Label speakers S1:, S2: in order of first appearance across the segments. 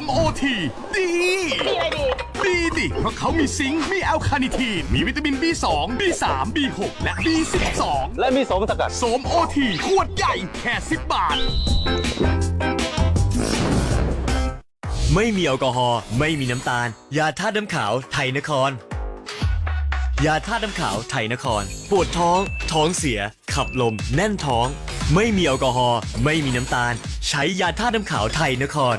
S1: มโอที ดี
S2: ดีอะไรดี
S1: ดีดิ เพราะเขามีซิงค์ มีแอลคาเนิทีน มีวิตามิน B2 B3 B6 และ B12
S3: และมีโสมสกัด
S1: โสมโอทีขวดใหญ่แค่10บาท
S4: ไม่มีแอลกอฮอล์ไม่มีน้ำตาล ยาธาตุน้ำขาวไทยนคร ยาธาตุน้ำขาวไทยนคร ปวดท้อง ท้องเสีย ขับลม แน่นท้อง ไม่มีแอลกอฮอล์ไม่มีน้ำตาล ใช้ยาธาตุน้ำขาวไทยนคร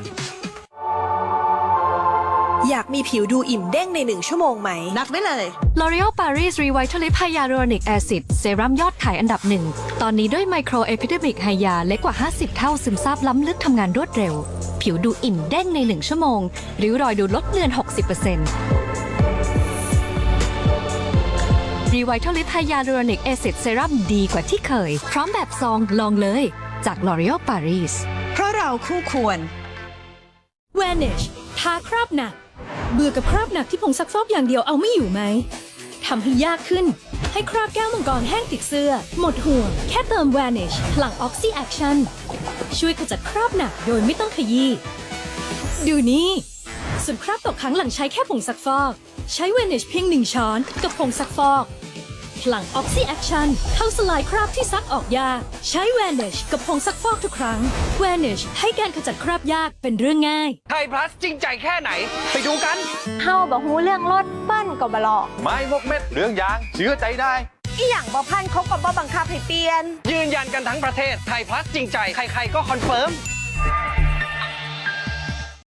S5: อยากมีผิวดูอิ่มเด้งในหนึ่งชั่วโมงไหม
S2: นัดไว้เลย
S6: L'Oreal Paris Revitalift Hyaluronic Acid เซรั่มยอดขายอันดับหนึ่ง ตอนนี้ด้วยไมโครเอพิเดมิกไฮยาเล็กกว่า 50 เท่าซึมซาบล้ำลึกทำงานรวดเร็ว ผิวดูอิ่มเด้งในหนึ่งชั่วโมง ริ้วรอยดูลดเลือน 60% Revitalift Hyaluronic Acid เซรั่มดีกว่าที่เคย พร้อมแบบซองลองเลยจาก L'Oreal Paris
S2: เพราะเราคู่ควร
S7: Vanish ทาคราบหนัก เบื่อกับคราบหนักที่ผงซักฟอกอย่างเดียวเอาไม่อยู่ไหมทำให้ยากขึ้น ให้คราบแก้วมังกรแห้งติดเสื้อ หมดห่วง แค่เติม Vanish พลัง Oxy Action ช่วยขจัดคราบหนักโดยไม่ต้องขยี้ดูนี่ส่วนคราบตกค้างหลังใช้แค่ผงซักฟอก ใช้ Vanish เพียงหนึ่งช้อน กับผงซักฟอก พลัง Oxy Action เข้าสลายคราบที่ซักออกยาก ใช้ Vanish กับผงซักฟอกทุกครั้ง Vanish ให้การขจัดคราบยากเป็นเรื่องง่าย
S8: ไทยพลัสจริงใจแค่ไหน ไปดูกัน
S9: เฮาบ่ฮู้เรื่องรถเปิ้นก็บ่หลอก
S3: ไม้พกเม็ดเรื่องยาง เชื่อใจได้
S9: อีหยังบ่พันเขาก็บ่บังคับให้เปลี่ยน
S8: ยืนยันกันทั้งประเทศไทยพลัสจริงใจ ใครๆก็คอนเฟิร์ม